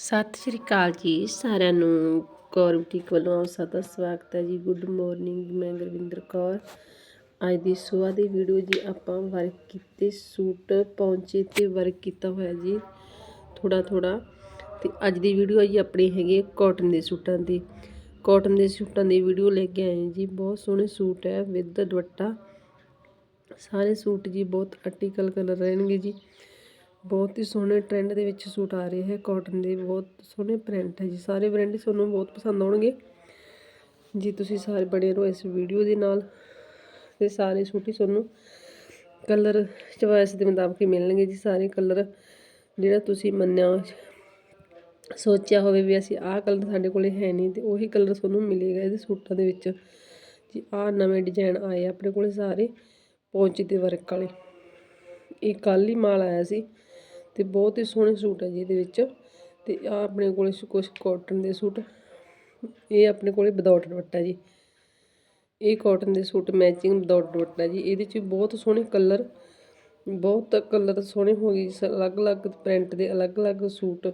ਸਤਿ ਸ਼੍ਰੀ ਅਕਾਲ ਜੀ, ਸਾਰਿਆਂ ਨੂੰ ਕੌਰ ਬੁਟੀਕ ਵੱਲੋਂ ਆਪ ਸਭ ਦਾ ਸਵਾਗਤ ਹੈ ਜੀ। ਗੁੱਡ ਮਾਰਨਿੰਗ ਮੈਂ ਗੁਰਵਿੰਦਰ ਕੌਰ। ਅੱਜ ਦੀ ਸਵੇਰ ਦੀ ਵੀਡੀਓ ਜੀ ਆਪਾਂ ਵਰਕ ਕੀਤੇ ਸੂਟ ਪਹੁੰਚੇ ਤੇ ਵਰਕ ਕੀਤਾ ਹੋਇਆ ਜੀ ਥੋੜਾ ਥੋੜਾ ਤੇ ਅੱਜ ਦੀ ਵੀਡੀਓ ਜੀ ਆਪਣੀ ਹੈਗੀ ਹੈ ਕਾਟਨ ਦੇ ਸੂਟਾਂ ਦੀ। ਕਾਟਨ ਦੇ ਸੂਟਾਂ ਦੀ ਵੀਡੀਓ ਲੈ ਕੇ ਆਏ ਜੀ। ਬਹੁਤ ਸੋਹਣੇ ਸੂਟ ਹੈ ਵਿਦ ਦੁਪੱਟਾ। ਸਾਰੇ ਸੂਟ ਜੀ ਬਹੁਤ ਆਰਟੀਕਲ ਕਲਰ ਰਹਿਣਗੇ ਜੀ। ਬਹੁਤ ਹੀ ਸੋਹਣੇ ਟ੍ਰੈਂਡ ਦੇ ਵਿੱਚ ਸੂਟ ਆ ਰਹੇ ਹੈ। ਕਾਟਨ ਦੇ ਬਹੁਤ ਸੋਹਣੇ ਪ੍ਰਿੰਟ ਹੈ ਜੀ। ਸਾਰੇ ਬ੍ਰਾਂਡ ਤੁਹਾਨੂੰ ਬਹੁਤ ਪਸੰਦ ਆਉਣਗੇ। ਜੀ, ਤੁਸੀਂ ਸਾਰੇ ਬਣੇ ਰਹੋ ਇਸ ਵੀਡੀਓ ਦੇ ਨਾਲ ਤੇ ਸਾਰੇ ਸੂਟ ਹੀ ਤੁਹਾਨੂੰ ਕਲਰ ਚੋਇਸ ਦੇ ਮੁਤਾਬਕ ਹੀ ਮਿਲਣਗੇ ਜੀ। ਸਾਰੇ ਕਲਰ ਜਿਹੜਾ ਤੁਸੀਂ ਮੰਨਿਆ, ਸੋਚਿਆ ਹੋਵੇ ਵੀ ਅਸੀਂ ਆਹ ਕਲਰ ਸਾਡੇ ਕੋਲੇ ਹੈ ਨਹੀਂ ਤੇ ਉਹੀ ਕਲਰ ਤੁਹਾਨੂੰ ਮਿਲੇਗਾ ਇਹਦੇ ਸੂਟਾਂ ਦੇ ਵਿੱਚ। ਜੀ, ਆਹ ਨਵੇਂ ਡਿਜ਼ਾਈਨ ਆਏ ਆਪਣੇ ਕੋਲੇ ਸਾਰੇ ਪੌਂਚੇ ਤੇ ਵਰਕ ਵਾਲੇ। ਇਹ ਕੱਲ ਹੀ ਮਾਲ ਆਇਆ ਸੀ। ਤੇ ਬਹੁਤ ਹੀ ਸੋਹਣੇ ਸੂਟ ਹੈ ਜੀ ਇਹਦੇ ਵਿੱਚ। ਤੇ ਆ ਆਪਣੇ ਕੋਲੇ ਕੁਝ ਕਾਟਨ ਦੇ ਸੂਟ। ਇਹ ਆਪਣੇ ਕੋਲੇ ਵਿਦਆਊਟ ਦੁਪੱਟਾ ਜੀ। ਇਹ ਕਾਟਨ ਦੇ ਸੂਟ ਮੈਚਿੰਗ ਵਿਦਆਊਟ ਦੁਪੱਟਾ ਜੀ। ਇਹਦੇ ਚ ਬਹੁਤ ਸੋਹਣੇ ਕਲਰ ਬਹੁਤ ਕਲਰ ਸੋਹਣੇ ਹੋ ਗਏ ਅਲੱਗ-ਅਲੱਗ ਪ੍ਰਿੰਟ ਦੇ ਅਲੱਗ-ਅਲੱਗ ਸੂਟ।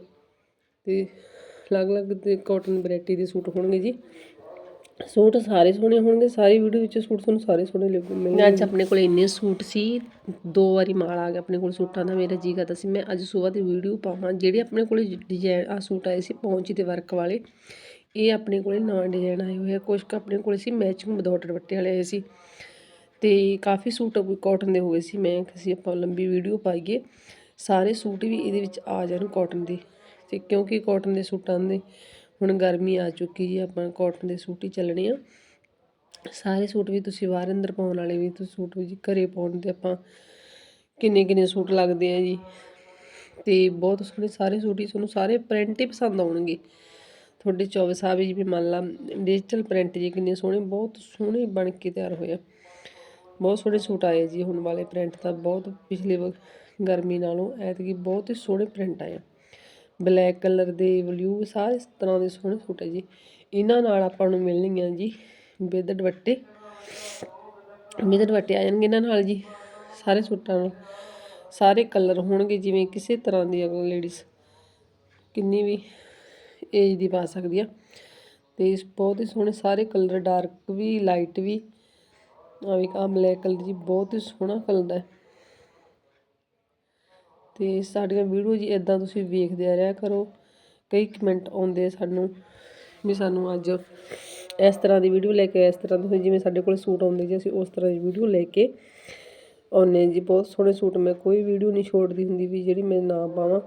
ਤੇ ਅਲੱਗ-ਅਲੱਗ ਦੇ ਕਾਟਨ ਵੈਰਾਈਟੀ ਦੇ ਸੂਟ ਹੋਣਗੇ ਜੀ। ਸੂਟ ਸਾਰੇ ਸੋਹਣੇ ਹੋਣਗੇ, ਸਾਰੀ ਵੀਡੀਓ ਵਿੱਚ ਸੂਟ ਤੁਹਾਨੂੰ ਸਾਰੇ ਸੋਹਣੇ ਲੱਗਣਗੇ ਅੱਜ ਆਪਣੇ ਕੋਲ ਇੰਨੇ ਸੂਟ ਸੀ, ਦੋ ਵਾਰੀ ਮਾਲ ਆ ਗਿਆ ਆਪਣੇ ਕੋਲ ਸੂਟਾਂ ਦਾ, ਮੇਰਾ ਜੀ ਕਰਦਾ ਸੀ, ਮੈਂ ਅੱਜ ਸਵੇਰ ਦੀ ਵੀਡੀਓ ਪਾਵਾਂ, ਜਿਹੜੇ ਆਪਣੇ ਕੋਲ ਡਿਜ਼ਾਈਨ ਆ ਸੂਟ ਆਏ ਸੀ, ਪਹੁੰਚੀ ਦੇ ਵਰਕ ਵਾਲੇ, ਇਹ ਆਪਣੇ ਕੋਲੇ ਨਵਾਂ ਡਿਜ਼ਾਈਨ ਆਏ ਹੋਏ ਆ ਕੁਝ ਕੁ ਆਪਣੇ ਕੋਲੇ ਸੀ ਮੈਚਿੰਗ ਵਿਦਆਊਟ ਦੁਪੱਟੇ ਵਾਲੇ ਆਏ ਸੀ। ਤੇ ਕਾਫੀ ਸੂਟ ਕਾਟਨ ਦੇ ਹੋਏ ਸੀ, ਮੈਂ ਕਿਸੇ ਆਪਾਂ ਲੰਬੀ ਵੀਡੀਓ ਪਾਈਏ, ਸਾਰੇ ਸੂਟ ਵੀ ਇਹਦੇ ਵਿੱਚ ਆ ਜਾਣ ਕਾਟਨ ਦੇ, ਤੇ ਕਿਉਂਕਿ ਕਾਟਨ ਦੇ ਸੂਟਾਂ ਦੇ ਹੁਣ ਗਰਮੀ ਆ ਚੁੱਕੀ ਜੀ, ਆਪਾਂ ਕਾਟਨ ਦੇ ਸੂਟ ਹੀ ਚੱਲਣੇ ਆ। ਸਾਰੇ ਸੂਟ ਵੀ ਤੁਸੀਂ ਬਾਹਰ ਅੰਦਰ ਪਾਉਣ ਵਾਲੇ ਵੀ, ਤੁਸੀਂ ਸੂਟ ਵੀ ਜੀ ਘਰੇ ਪਾਉਣ ਤੇ ਆਪਾਂ ਕਿੰਨੇ ਕਿੰਨੇ ਸੂਟ ਲੱਗਦੇ ਆ ਜੀ। ਤੇ ਬਹੁਤ ਸੋਹਣੇ ਸਾਰੇ ਸੂਟ ਹੀ ਤੁਹਾਨੂੰ ਸਾਰੇ ਪ੍ਰਿੰਟ ਹੀ ਪਸੰਦ ਆਉਣਗੇ। ਤੁਹਾਡੇ 24 ਸਾਹਿਬ ਜੀ ਵੀ ਮੰਨ ਲਾ ਡਿਜੀਟਲ ਪ੍ਰਿੰਟ ਜੀ ਕਿੰਨੇ ਸੋਹਣੇ, ਬਹੁਤ ਸੋਹਣੇ ਬਣ ਕੇ ਤਿਆਰ ਹੋਏ ਬਹੁਤ ਸੋਹਣੇ ਸੂਟ ਆਏ ਜੀ ਹੁਣ ਵਾਲੇ ਪ੍ਰਿੰਟ ਤਾਂ ਬਹੁਤ ਪਿਛਲੇ ਗਰਮੀ ਨਾਲੋਂ ਐਤਕੀ ਬਹੁਤ ਹੀ ਸੋਹਣੇ ਪ੍ਰਿੰਟ ਆਏ ਬਲੈਕ ਕਲਰ ਦੇ ਬਲੂ, ਸਾਰੇ ਤਰ੍ਹਾਂ ਦੇ ਸੋਹਣੇ ਸੂਟ ਹੈ ਜੀ। ਇਹਨਾਂ ਨਾਲ ਆਪਾਂ ਨੂੰ ਮਿਲਣਗੀਆਂ ਜੀ ਵਿਦ ਦੁਪੱਟੇ। ਵਿਦ ਦੁਪੱਟੇ ਆ ਜਾਣਗੇ ਇਹਨਾਂ ਨਾਲ ਜੀ, ਸਾਰੇ ਸੂਟਾਂ ਨਾਲ ਸਾਰੇ ਕਲਰ ਹੋਣਗੇ, ਜਿਵੇਂ ਕਿਸੇ ਤਰ੍ਹਾਂ ਦੀ ਅਗਲ ਲੇਡੀਜ਼ ਕਿੰਨੀ ਵੀ ਏਜ ਦੀ ਪਾ ਸਕਦੀ ਆ। ਤੇ ਇਸ ਬਹੁਤ ਹੀ ਸੋਹਣੇ ਸਾਰੇ ਕਲਰ, ਡਾਰਕ ਵੀ, ਲਾਈਟ ਵੀ। ਆ ਵੀ ਕਾ ਬਲੈਕ ਕਲਰ ਜੀ, ਬਹੁਤ ਹੀ ਸੋਹਣਾ ਕਲਰ ਹੈ। ਅਤੇ ਸਾਡੀਆਂ ਵੀਡੀਓ ਜੀ ਇੱਦਾਂ ਤੁਸੀਂ ਵੇਖਦੇ ਰਿਹਾ ਕਰੋ। ਕਈ ਕਮੈਂਟ ਆਉਂਦੇ ਸਾਨੂੰ ਵੀ ਸਾਨੂੰ ਅੱਜ ਇਸ ਤਰ੍ਹਾਂ ਦੀ ਵੀਡੀਓ ਲੈ ਕੇ ਇਸ ਤਰ੍ਹਾਂ ਦੀ ਜਿਵੇਂ ਸਾਡੇ ਕੋਲ ਸੂਟ ਆਉਂਦੇ ਜੀ, ਅਸੀਂ ਉਸ ਤਰ੍ਹਾਂ ਦੀ ਵੀਡੀਓ ਲੈ ਕੇ ਆਉਨੇ ਜੀ। ਬਹੁਤ ਸੋਹਣੇ ਸੂਟ ਮੈਂ ਕੋਈ ਵੀਡੀਓ ਨਹੀਂ ਛੋੜਦੀ ਹੁੰਦੀ ਵੀ ਜਿਹੜੀ ਮੈਂ ਨਾ ਪਾਵਾਂ।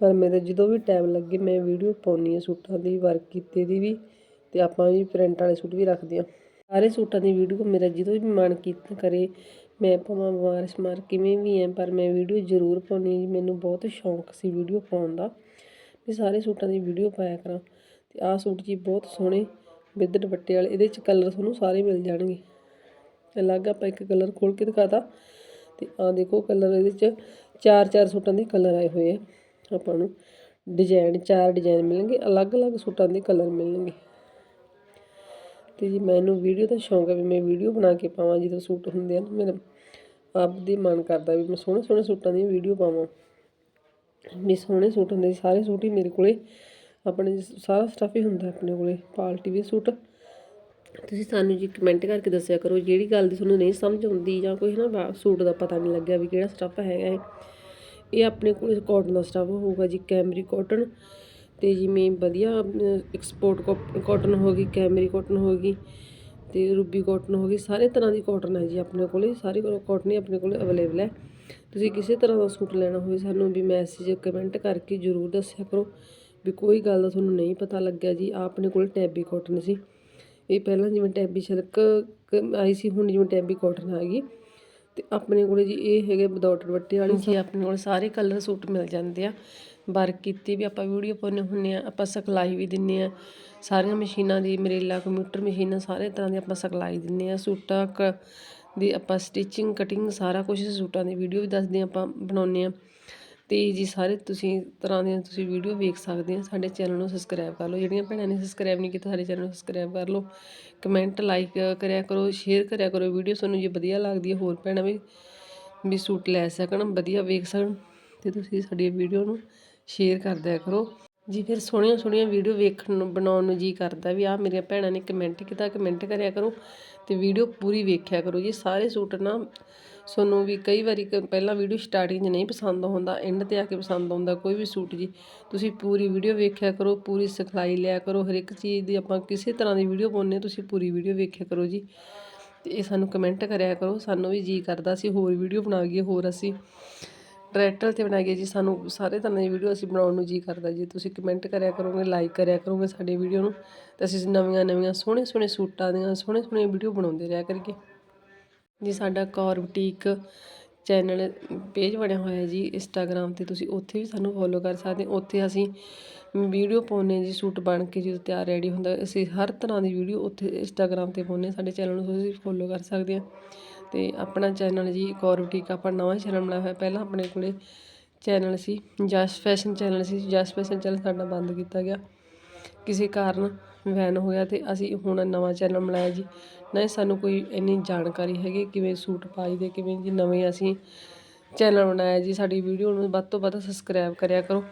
ਪਰ ਮੇਰੇ ਜਦੋਂ ਵੀ ਟਾਈਮ ਲੱਗੇ ਮੈਂ ਵੀਡੀਓ ਪਾਉਣੀ ਆ ਸੂਟਾਂ ਦੀ ਵਰਕ ਕੀਤੇ ਦੀ ਵੀ ਤੇ ਆਪਾਂ ਵੀ ਪ੍ਰਿੰਟ ਵਾਲੇ ਸੂਟ ਵੀ ਰੱਖਦੇ ਆ ਸਾਰੇ ਸੂਟਾਂ ਦੀ ਵੀਡੀਓ ਮੇਰਾ ਜਦੋਂ ਵੀ ਮਨ ਕੀਤਾ ਕਰੇ ਮੈਂ ਭਾਵੇਂ ਬਿਮਾਰ ਮਾਰ ਕਿਵੇਂ ਵੀ ਐ, ਪਰ ਮੈਂ ਵੀਡੀਓ ਜ਼ਰੂਰ ਪਾਉਂਦੀ ਹਾਂ ਜੀ। ਮੈਨੂੰ ਬਹੁਤ ਸ਼ੌਂਕ ਸੀ ਵੀਡੀਓ ਪਾਉਣ ਦਾ। ਵੀ ਸਾਰੇ ਸੂਟਾਂ ਦੀ ਵੀਡੀਓ ਪਾਇਆ ਕਰਾਂ। ਅਤੇ ਆਹ ਸੂਟ ਜੀ ਬਹੁਤ ਸੋਹਣੇ ਵਿਦ ਦੁਪੱਟੇ ਵਾਲੇ, ਇਹਦੇ ਚ ਕਲਰ ਤੁਹਾਨੂੰ ਸਾਰੇ ਮਿਲ ਜਾਣਗੇ। ਅਲੱਗ ਆਪਾਂ ਇੱਕ ਕਲਰ ਖੋਲ ਕੇ ਦਿਖਾਤਾ। ਤੇ ਆਹ ਦੇਖੋ ਕਲਰ ਇਹਦੇ ਚ ਚਾਰ ਚਾਰ ਸੂਟਾਂ ਦੇ ਕਲਰ ਆਏ ਹੋਏ ਆ। ਆਪਾਂ ਨੂੰ ਡਿਜ਼ਾਈਨ ਚਾਰ ਡਿਜ਼ਾਈਨ ਮਿਲਣਗੇ, ਅਲੱਗ-ਅਲੱਗ ਸੂਟਾਂ ਦੇ ਕਲਰ ਮਿਲਣਗੇ। ਤੇ ਜੀ ਮੈਨੂੰ ਵੀਡੀਓ ਦਾ ਸ਼ੌਂਕ ਹੈ ਵੀ ਮੈਂ ਵੀਡੀਓ ਬਣਾ ਕੇ ਪਾਵਾਂ, ਜਦੋਂ ਸੂਟ ਹੁੰਦੇ ਆ ਨਾ ਮੇਰਾ, ਆਪ ਦੀ ਮਨ ਕਰਦਾ ਵੀ ਮੈਂ ਸੋਹਣੇ ਸੋਹਣੇ ਸੂਟਾਂ ਦੀ ਵੀਡੀਓ ਪਾਵਾਂ। ਵੀ ਸੋਹਣੇ ਸੂਟ ਹੁੰਦੇ, ਸਾਰੇ ਸੂਟ ਹੀ ਮੇਰੇ ਕੋਲੇ, ਆਪਣੇ ਸਾਰਾ ਸਟੱਫ ਹੀ ਹੁੰਦਾ ਆਪਣੇ ਕੋਲੇ, ਪਾਰਟੀ ਵੀ ਸੂਟ। ਤੁਸੀਂ ਸਾਨੂੰ ਜੀ ਕਮੈਂਟ ਕਰਕੇ ਦੱਸਿਆ ਕਰੋ, ਜਿਹੜੀ ਗੱਲ ਦੀ ਤੁਹਾਨੂੰ ਨਹੀਂ ਸਮਝ ਆਉਂਦੀ ਜਾਂ ਕੋਈ ਨਾ ਸੂਟ ਦਾ ਪਤਾ ਨਹੀਂ ਲੱਗਿਆ ਵੀ ਕਿਹੜਾ ਸਟੱਫ ਹੈਗਾ ਹੈ ਇਹ ਆਪਣੇ ਕੋਲ ਕਾਟਨ ਦਾ ਸਟੱਫ ਹੋਊਗਾ ਜੀ ਕੈਮਰੀ ਕਾਟਨ ਅਤੇ ਜਿਵੇਂ ਵਧੀਆ ਐਕਸਪੋਰਟ ਕੋਟਨ ਹੋ ਗਈ ਕੈਮਰੀ ਕੋਟਨ ਹੋ ਗਈ ਅਤੇ ਰੂਬੀ ਕੋਟਨ ਹੋ ਗਈ, ਸਾਰੇ ਤਰ੍ਹਾਂ ਦੀ ਕੋਟਨ ਹੈ ਜੀ ਆਪਣੇ ਕੋਲ, ਸਾਰੇ ਕੋਟਨ ਹੀ ਆਪਣੇ ਕੋਲ ਅਵੇਲੇਬਲ ਹੈ। ਤੁਸੀਂ ਕਿਸੇ ਤਰ੍ਹਾਂ ਦਾ ਸੂਟ ਲੈਣਾ ਹੋਵੇ ਸਾਨੂੰ ਵੀ ਮੈਸੇਜ ਕਮੈਂਟ ਕਰਕੇ ਜ਼ਰੂਰ ਦੱਸਿਆ ਕਰੋ ਵੀ ਕੋਈ ਗੱਲ ਦਾ ਤੁਹਾਨੂੰ ਨਹੀਂ ਪਤਾ ਲੱਗਿਆ ਜੀ ਆਪਣੇ ਕੋਲ ਟੈਬੀ ਕੋਟਨ ਸੀ। ਇਹ ਪਹਿਲਾਂ ਜਿਵੇਂ ਟੈਬੀ ਸਿਲਕ ਆਈ ਸੀ, ਹੁਣ ਜਿਵੇਂ ਟੈਬੀ ਕੋਟਨ ਆ ਗਈ ਤੇ ਆਪਣੇ ਕੋਲੇ ਜੀ ਇਹ ਹੈਗੇ ਵਿਦਆਊਟ ਦੁਪੱਟੇ ਵਾਲੀ ਜੀ, ਆਪਣੇ ਕੋਲ ਸਾਰੇ ਕਲਰ ਸੂਟ ਮਿਲ ਜਾਂਦੇ ਆ। ਵਰਕ ਕੀਤੀ ਵੀ ਆਪਾਂ ਵੀਡੀਓ ਪਾਉਂਦੇ ਹੁੰਦੇ ਆ ਆਪਾਂ ਸਿਖਲਾਈ ਵੀ ਦਿੰਨੇ ਆ ਸਾਰੀਆਂ ਮਸ਼ੀਨਾਂ ਦੀ, ਮਰੇਲਾ, ਕੰਪਿਊਟਰ ਮਸ਼ੀਨਾਂ ਸਾਰੇ ਤਰ੍ਹਾਂ ਦੀ ਆਪਾਂ ਸਿਖਲਾਈ ਦਿੰਨੇ ਆ ਸੂਟਾਂ ਕ ਦੀ ਆਪਾਂ ਸਟਿਚਿੰਗ ਕਟਿੰਗ ਸਾਰਾ ਕੁਝ ਸੂਟਾਂ ਦੀ ਵੀਡੀਓ ਵੀ ਦੱਸਦੇ ਆਪਾਂ ਬਣਾਉਂਦੇ ਆ ਤੇ ਜੀ ਸਾਰੇ ਤੁਸੀਂ ਤਰ੍ਹਾਂ ਦੀਆਂ ਤੁਸੀਂ ਵੀਡੀਓ ਵੇਖ ਸਕਦੇ ਆ ਸਾਡੇ ਚੈਨਲ ਨੂੰ ਸਬਸਕ੍ਰਾਈਬ ਕਰ ਲਓ। ਜਿਹੜੀਆਂ ਭੈਣਾਂ ਨੇ ਸਬਸਕ੍ਰਾਈਬ ਨਹੀਂ ਕੀਤਾ, ਸਾਡੇ ਚੈਨਲ ਨੂੰ ਸਬਸਕ੍ਰਾਈਬ ਕਰ ਲਓ। ਕਮੈਂਟ ਲਾਈਕ ਕਰਿਆ ਕਰੋ ਸ਼ੇਅਰ ਕਰਿਆ ਕਰੋ। ਵੀਡੀਓ ਤੁਹਾਨੂੰ ਜੇ ਵਧੀਆ ਲੱਗਦੀ ਹੈ, ਹੋਰ ਭੈਣਾਂ ਵੀ ਵੀ ਸੂਟ ਲੈ ਸਕਣ, ਵਧੀਆ ਵੇਖ ਸਕਣ। ਤੇ ਤੁਸੀਂ ਸਾਡੀ ਵੀਡੀਓ ਨੂੰ ਸ਼ੇਅਰ ਕਰ ਦਿਆ ਕਰੋ। ਜੀ ਫਿਰ ਸੋਹਣੀਆਂ ਸੋਹਣੀਆਂ ਵੀਡੀਓ ਵੇਖਣ ਨੂੰ, ਬਣਾਉਣ ਨੂੰ ਜੀ ਕਰਦਾ ਵੀ ਆ ਮੇਰੀਆਂ ਭੈਣਾਂ ਨੇ ਕਮੈਂਟ ਕੀਤਾ, ਕਮੈਂਟ ਕਰਿਆ ਕਰੋ ਤੇ ਵੀਡੀਓ ਪੂਰੀ ਵੇਖਿਆ ਕਰੋ। ਜੀ ਸਾਰੇ ਸੂਟ ਨਾ ਤੁਹਾਨੂੰ ਵੀ ਕਈ ਵਾਰੀ ਕ- ਪਹਿਲਾਂ ਵੀਡੀਓ ਸਟਾਰਟਿੰਗ 'ਚ ਨਹੀਂ ਪਸੰਦ ਹੁੰਦਾ ਐਂਡ ਤੇ ਆ ਕੇ ਪਸੰਦ ਆਉਂਦਾ ਕੋਈ ਵੀ ਸੂਟ ਜੀ। ਤੁਸੀਂ ਪੂਰੀ ਵੀਡੀਓ ਵੇਖਿਆ ਕਰੋ, ਪੂਰੀ ਸਿਖਲਾਈ ਲਿਆ ਕਰੋ ਹਰ ਇੱਕ ਚੀਜ਼ ਦੀ ਆਪਾਂ ਕਿਸੇ ਤਰ੍ਹਾਂ ਦੀ ਵੀਡੀਓ ਪਾਉਂਦੇ ਤੁਸੀਂ ਪੂਰੀ ਵੀਡੀਓ ਵੇਖਿਆ ਕਰੋ ਜੀ। ਤੇ ਇਹ ਸਾਨੂੰ ਕਮੈਂਟ ਕਰਿਆ ਕਰੋ, ਸਾਨੂੰ ਵੀ ਜੀ ਕਰਦਾ ਸੀ, ਹੋਰ ਵੀਡੀਓ ਬਣਾਈਏ ਹੋਰ ਅਸੀਂ ਟਰੈਕਟਰ ਤੇ ਬਣਾਈਏ ਜੀ, ਸਾਨੂੰ ਸਾਰੇ ਤਰ੍ਹਾਂ ਦੀ ਵੀਡੀਓ ਅਸੀਂ ਬਣਾਉਣ ਨੂੰ ਜੀ ਕਰਦਾ ਜੀ। ਤੁਸੀਂ ਕਮੈਂਟ ਕਰਿਆ ਕਰੋਗੇ, ਲਾਈਕ ਕਰਿਆ ਕਰੋਗੇ ਸਾਡੀ ਵੀਡੀਓ ਨੂੰ, ਤੇ ਅਸੀਂ ਨਵੀਆਂ ਨਵੀਆਂ ਸੋਹਣੇ ਸੋਹਣੇ ਸੂਟਾਂ ਦੀਆਂ ਸੋਹਣੇ ਸੋਹਣੇ ਵੀਡੀਓ ਬਣਾਉਂਦੇ ਰਿਹਾ ਕਰੀਏ। ਜੀ, ਸਾਡਾ ਕੌਰ ਬੁਟੀਕ ਚੈਨਲ ਪੇਜ ਬਣਿਆ ਹੋਇਆ ਜੀ, ਇੰਸਟਾਗ੍ਰਾਮ ਤੇ ਤੁਸੀਂ ਉੱਥੇ ਵੀ ਸਾਨੂੰ ਫੋਲੋ ਕਰ ਸਕਦੇ ਹੋ। ਉੱਥੇ ਅਸੀਂ ਵੀਡੀਓ ਪਾਉਂਦੇ ਜੀ, ਸੂਟ ਬਣ ਕੇ ਜਦੋਂ ਤਿਆਰ ਰੈਡੀ ਹੁੰਦਾ, ਅਸੀਂ ਹਰ ਤਰ੍ਹਾਂ ਦੀ ਵੀਡੀਓ ਉੱਥੇ ਇੰਸਟਾਗ੍ਰਾਮ ਤੇ ਪਾਉਂਦੇ ਸਾਡੇ ਚੈਨਲ ਨੂੰ ਤੁਸੀਂ ਫੋਲੋ ਕਰ ਸਕਦੇ ਹੋ। ਤੇ ਆਪਣਾ ਚੈਨਲ ਜੀ ਕੌਰ ਬੁਟੀਕ ਆਪਾਂ ਨਵਾਂ ਚੈਨਲ ਬਣਾਇਆ ਹੋਇਆ। ਪਹਿਲਾਂ ਆਪਣੇ ਕੋਲੇ ਚੈਨਲ ਸੀ, ਜਸ ਫੈਸ਼ਨ ਚੈਨਲ ਸੀ, ਜਸ ਫੈਸ਼ਨ ਚੈਨਲ ਸਾਡਾ ਬੰਦ ਕੀਤਾ ਗਿਆ। ਕਿਸੇ ਕਾਰਨ ਵੈਨ ਹੋਇਆ ਤੇ ਅਸੀਂ ਹੁਣ ਨਵਾਂ ਚੈਨਲ ਬਣਾਇਆ ਜੀ। ਨਹੀਂ ਸਾਨੂੰ ਕੋਈ ਇੰਨੀ ਜਾਣਕਾਰੀ ਹੈਗੀ ਕਿਵੇਂ ਸੂਟ ਪਾਈ ਦੇ, ਕਿਵੇਂ ਜੀ ਨਵੇਂ ਅਸੀਂ ਚੈਨਲ ਬਣਾਇਆ ਜੀ। ਸਾਡੀ ਵੀਡੀਓ ਨੂੰ ਵੱਧ ਤੋਂ ਵੱਧ ਸਬਸਕ੍ਰਾਈਬ ਕਰਿਆ ਕਰੋ।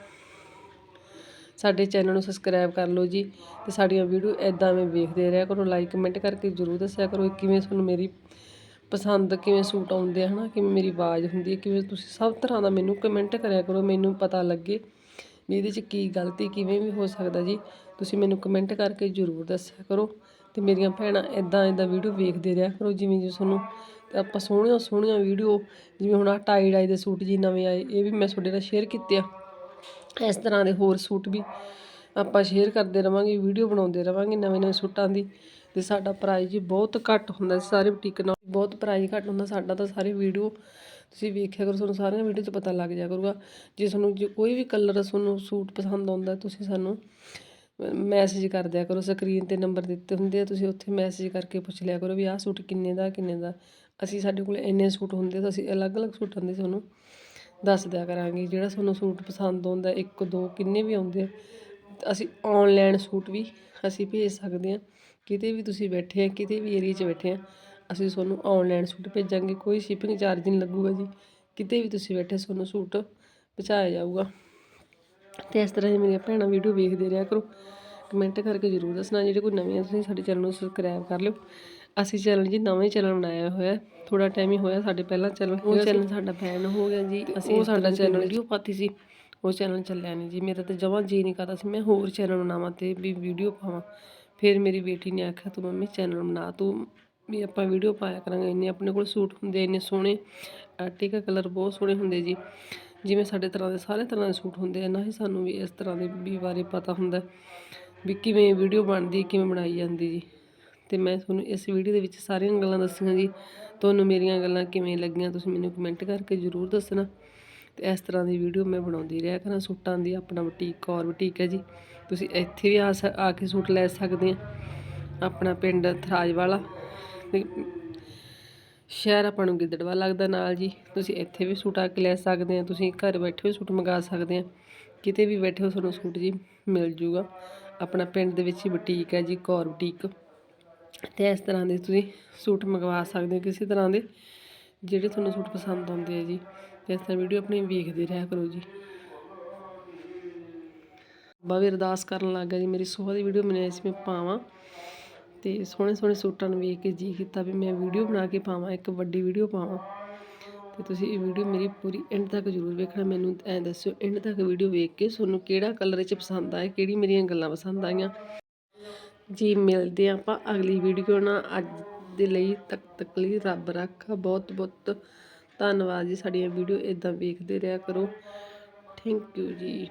ਸਾਡੇ ਚੈਨਲ ਨੂੰ ਸਬਸਕ੍ਰਾਈਬ ਕਰ ਲਓ ਜੀ ਤੇ ਸਾਡੀਆਂ ਵੀਡੀਓ ਐਦਾਂ ਮੈਂ ਵੇਖਦੇ ਰਿਹਾ ਕਰੋ। ਲਾਈਕ ਕਮੈਂਟ ਕਰਕੇ ਜਰੂਰ ਦੱਸਿਆ ਕਰੋ ਕਿਵੇਂ ਤੁਹਾਨੂੰ ਮੇਰੀ ਪਸੰਦ ਕਿਵੇਂ ਸੂਟ ਆਉਂਦੇ ਆ ਹੈ ਨਾ ਕਿਵੇਂ ਮੇਰੀ ਆਵਾਜ਼ ਹੁੰਦੀ ਹੈ ਕਿਵੇਂ ਤੁਸੀਂ ਸਭ ਤਰ੍ਹਾਂ ਦਾ ਮੈਨੂੰ ਕਮੈਂਟ ਕਰਿਆ ਕਰੋ, ਮੈਨੂੰ ਪਤਾ ਲੱਗੇ ਵੀ ਇਹਦੇ 'ਚ ਕੀ ਗਲਤੀ ਕਿਵੇਂ ਵੀ ਹੋ ਸਕਦਾ ਜੀ। ਤੁਸੀਂ ਮੈਨੂੰ ਕਮੈਂਟ ਕਰਕੇ ਜਰੂਰ ਦੱਸਿਆ ਕਰੋ ਅਤੇ ਮੇਰੀਆਂ ਭੈਣਾਂ ਐਦਾਂ ਐਦਾਂ ਵੀਡੀਓ ਵੇਖਦੇ ਰਿਹਾ ਕਰੋ, ਜਿਵੇਂ ਜਿਵੇਂ ਤੁਹਾਨੂੰ ਤੇ ਆਪਾਂ ਸੋਹਣੀਆਂ ਸੋਹਣੀਆਂ ਵੀਡੀਓ ਜਿਵੇਂ ਹੁਣ ਆ ਟਾਈ ਡਾਈ ਦੇ ਸੂਟ ਜੀ ਨਵੇਂ ਆਏ, ਇਹ ਵੀ ਮੈਂ ਤੁਹਾਡੇ ਨਾਲ ਸ਼ੇਅਰ ਕੀਤੇ ਆ। ਇਸ ਤਰ੍ਹਾਂ ਦੇ ਹੋਰ ਸੂਟ ਵੀ ਆਪਾਂ ਸ਼ੇਅਰ ਕਰਦੇ ਰਵਾਂਗੇ ਵੀਡੀਓ ਬਣਾਉਂਦੇ ਰਵਾਂਗੇ ਨਵੇਂ ਨਵੇਂ ਸੂਟਾਂ ਦੀ। ਤੇ ਸਾਡਾ ਪ੍ਰਾਈਜ਼ ਜੀ ਬਹੁਤ ਘੱਟ ਹੁੰਦਾ ਸਾਰੇ ਬੁਟੀਕ ਨਾਲ। ਬਹੁਤ ਪ੍ਰਾਈਜ਼ ਘੱਟ ਹੁੰਦਾ, ਸਾਡਾ ਤਾਂ ਸਾਰੇ ਵੀਡੀਓ ਤੁਸੀਂ ਵੇਖਿਆ ਕਰੋ, ਤੁਹਾਨੂੰ ਸਾਰੀਆਂ ਵੀਡੀਓ 'ਚ ਪਤਾ ਲੱਗ ਜਾ ਕਰੂਗਾ। ਜੇ ਤੁਹਾਨੂੰ ਜੇ ਕੋਈ ਵੀ ਕਲਰ ਤੁਹਾਨੂੰ ਸੂਟ ਪਸੰਦ ਆਉਂਦਾ, ਤੁਸੀਂ ਸਾਨੂੰ ਮੈਸੇਜ ਕਰ ਦਿਆ ਕਰੋ। ਸਕਰੀਨ ਤੇ ਨੰਬਰ ਦਿੱਤੇ ਹੁੰਦੇ ਆ, ਤੁਸੀਂ ਉੱਥੇ ਮੈਸੇਜ ਕਰਕੇ ਪੁੱਛ ਲਿਆ ਕਰੋ ਵੀ ਆਹ ਸੂਟ ਕਿੰਨੇ ਦਾ ਕਿੰਨੇ ਦਾ। ਅਸੀਂ ਸਾਡੇ ਕੋਲ ਇੰਨੇ ਸੂਟ ਹੁੰਦੇ, ਤਾਂ ਅਸੀਂ ਅਲੱਗ-ਅਲੱਗ ਸੂਟਾਂ ਦੇ ਤੁਹਾਨੂੰ ਦੱਸ ਦਿਆ ਕਰਾਂਗੇ। ਜਿਹੜਾ ਤੁਹਾਨੂੰ ਸੂਟ ਪਸੰਦ ਆਉਂਦਾ, ਇੱਕ, ਦੋ, ਕਿੰਨੇ ਵੀ ਆਉਂਦੇ ਆ, ਅਸੀਂ ਆਨਲਾਈਨ ਸੂਟ ਵੀ ਅਸੀਂ ਭੇਜ ਸਕਦੇ ਹਾਂ ਕਿਤੇ ਵੀ ਤੁਸੀਂ ਬੈਠੇ ਆ ਕਿਤੇ ਵੀ ਏਰੀਆ 'ਚ ਬੈਠੇ ਆ ਅਸੀਂ ਤੁਹਾਨੂੰ ਆਨਲਾਈਨ ਸੂਟ ਭੇਜਾਂਗੇ ਕੋਈ ਸ਼ਿਪਿੰਗ ਚਾਰਜ ਨਹੀਂ ਲੱਗੂਗਾ ਜੀ। ਕਿਤੇ ਵੀ ਤੁਸੀਂ ਬੈਠੇ ਤੁਹਾਨੂੰ ਸੂਟ ਪਹੁੰਚਾਇਆ ਜਾਊਗਾ। ਤੇ ਇਸ ਤਰ੍ਹਾਂ ਦੀ ਮੇਰੀਆਂ ਭੈਣਾਂ ਵੀਡੀਓ ਵੇਖਦੇ ਰਿਹਾ ਕਰੋ। ਕਮੈਂਟ ਕਰਕੇ ਜ਼ਰੂਰ ਦੱਸਣਾ ਜਿਹੜੇ ਕੋਈ ਨਵੇਂ ਆ ਤੁਸੀਂ ਸਾਡੇ ਚੈਨਲ ਨੂੰ ਸਬਸਕ੍ਰਾਈਬ ਕਰ ਲਿਓ। ਅਸੀਂ ਚੈਨਲ ਜੀ ਨਵਾਂ ਹੀ ਚੈਨਲ ਬਣਾਇਆ ਹੋਇਆ ਥੋੜਾ ਟਾਈਮ ਹੀ ਹੋਇਆ ਸਾਡੇ ਪਹਿਲਾਂ ਚੈਨਲ ਉਹ ਚੈਨਲ ਸਾਡਾ ਬੈਨ ਹੋ ਗਿਆ ਜੀ ਅਸੀਂ ਉਹ ਸਾਡਾ ਚੈਨਲ ਵੀਡੀਓ ਪਾਤੀ ਸੀ ਉਹ ਚੈਨਲ ਚੱਲਿਆ ਨਹੀਂ ਜੀ। ਮੇਰਾ ਤਾਂ ਜਮਾਂ ਜੀ ਨਹੀਂ ਕਰਦਾ ਸੀ ਮੈਂ ਹੋਰ ਚੈਨਲ ਬਣਾਵਾਂ ਤੇ ਵੀ ਵੀਡੀਓ ਪਾਵਾਂ। ਫਿਰ ਮੇਰੀ ਬੇਟੀ ਨੇ ਆਖਿਆ, ਤੂੰ ਮੰਮੀ ਚੈਨਲ ਬਣਾ, ਤੂੰ ਵੀ ਆਪਾਂ ਵੀਡੀਓ ਪਾਇਆ ਕਰਾਂਗੇ, ਇੰਨੇ ਆਪਣੇ ਕੋਲ ਸੂਟ ਹੁੰਦੇ, ਇੰਨੇ ਸੋਹਣੇ ਆਰਟਿਕਾ ਕਲਰ ਬਹੁਤ ਸੋਹਣੇ ਹੁੰਦੇ ਜੀ। ਜਿਵੇਂ ਸਾਡੇ ਤਰ੍ਹਾਂ ਦੇ ਸਾਰੇ ਤਰ੍ਹਾਂ ਦੇ ਸੂਟ ਹੁੰਦੇ ਆ, ਨਾ ਹੀ ਸਾਨੂੰ ਵੀ ਇਸ ਤਰ੍ਹਾਂ ਦੇ ਵੀ ਬਾਰੇ ਪਤਾ ਹੁੰਦਾ ਵੀ ਕਿਵੇਂ ਵੀਡੀਓ ਬਣਦੀ, ਕਿਵੇਂ ਬਣਾਈ ਜਾਂਦੀ ਜੀ। ਤੇ ਮੈਂ ਤੁਹਾਨੂੰ ਇਸ ਵੀਡੀਓ ਦੇ ਵਿੱਚ ਸਾਰੀਆਂ ਗੱਲਾਂ ਦੱਸੀਆਂ ਜੀ। ਤੁਹਾਨੂੰ ਮੇਰੀਆਂ ਗੱਲਾਂ ਕਿਵੇਂ ਲੱਗੀਆਂ, ਤੁਸੀਂ ਮੈਨੂੰ ਕਮੈਂਟ ਕਰਕੇ ਜ਼ਰੂਰ ਦੱਸਣਾ। ਅਤੇ ਇਸ ਤਰ੍ਹਾਂ ਦੀ ਵੀਡੀਓ ਮੈਂ ਬਣਾਉਂਦੀ ਰਿਹਾ ਕਰਾਂ, ਸੂਟਾਂ ਦੀ ਆਪਣਾ ਬੁਟੀਕ ਔਰ ਬੁਟੀਕ ਹੈ ਜੀ। ਤੁਸੀਂ ਇੱਥੇ ਵੀ ਆ ਸ- ਆ ਕੇ ਸੂਟ ਲੈ ਸਕਦੇ ਆ। ਆਪਣਾ ਪਿੰਡ ਥਰਾਜ ਵਾਲਾ ਤੇ ਸ਼ਹਿਰ ਆਪਾਂ ਨੂੰ ਗਿੱਦੜਵਾ ਲੱਗਦਾ ਨਾਲ ਜੀ। ਤੁਸੀਂ ਇੱਥੇ ਵੀ ਸੂਟ ਆ ਕੇ ਲੈ ਸਕਦੇ ਆ, ਤੁਸੀਂ ਘਰ ਬੈਠੇ ਵੀ ਸੂਟ ਮੰਗਾ ਸਕਦੇ ਆ। ਕਿਤੇ ਵੀ ਬੈਠੇ ਹੋ ਤੁਹਾਨੂੰ ਸੂਟ ਜੀ ਮਿਲ ਜੂਗਾ। ਆਪਣਾ ਪਿੰਡ ਦੇ ਵਿੱਚ ਹੀ ਬੁਟੀਕ ਹੈ ਜੀ ਕੌਰ ਬੁਟੀਕ। ਤੇ ਇਸ ਤਰ੍ਹਾਂ ਦੇ ਤੁਸੀਂ ਸੂਟ ਮੰਗਵਾ ਸਕਦੇ ਹੋ, ਕਿਸੇ ਤਰ੍ਹਾਂ ਦੇ ਜਿਹੜੇ ਤੁਹਾਨੂੰ ਸੂਟ ਪਸੰਦ ਆਉਂਦੇ ਆ ਜੀ। ਇਸ ਤਰ੍ਹਾਂ ਵੀਡੀਓ ਆਪਣੀ ਵੇਖਦੇ ਰਿਹਾ ਕਰੋ ਜੀ। ਬਾਬੇ ਅਰਦਾਸ ਕਰਨ ਲੱਗ ਗਿਆ ਜੀ, ਮੇਰੀ ਸੋਹ ਦੀ ਵੀਡੀਓ ਮੈਂ ਇਸ ਵਿੱਚ ਪਾਵਾਂ ਤੇ ਸੋਹਣੇ ਸੋਹਣੇ ਸੂਟਾਂ ਨੂੰ ਵੇਖ ਕੇ ਜੀ ਕੀਤਾ ਵੀ ਮੈਂ ਵੀਡੀਓ ਬਣਾ ਕੇ ਪਾਵਾਂ, ਇੱਕ ਵੱਡੀ ਵੀਡੀਓ ਪਾਵਾਂ। ਤੇ ਤੁਸੀਂ ਇਹ ਵੀਡੀਓ ਮੇਰੀ ਪੂਰੀ ਐਂਡ ਤੱਕ ਜ਼ਰੂਰ ਵੇਖਣਾ, ਮੈਨੂੰ ਐਂ ਦੱਸਿਓ ਐਂਡ ਤੱਕ ਵੀਡੀਓ ਵੇਖ ਕੇ ਤੁਹਾਨੂੰ ਕਿਹੜਾ ਕਲਰ 'ਚ ਪਸੰਦ ਆਇਆ ਕਿਹੜੀ ਮੇਰੀਆਂ ਗੱਲਾਂ ਪਸੰਦ ਆਈਆਂ। ਜੀ, ਮਿਲਦੇ ਹਾਂ ਆਪਾਂ ਅਗਲੀ ਵੀਡੀਓ ਨਾਲ, ਅੱਜ ਦੇ ਲਈ ਤੱਕ ਤੱਕ ਲਈ ਰੱਬ ਰੱਖਾ ਬਹੁਤ ਬਹੁਤ ਧੰਨਵਾਦ ਜੀ ਸਾਡੀਆਂ ਵੀਡੀਓ ਇਦਾਂ ਵੇਖਦੇ ਰਿਹਾ ਕਰੋ। ਥੈਂਕ ਯੂ ਜੀ।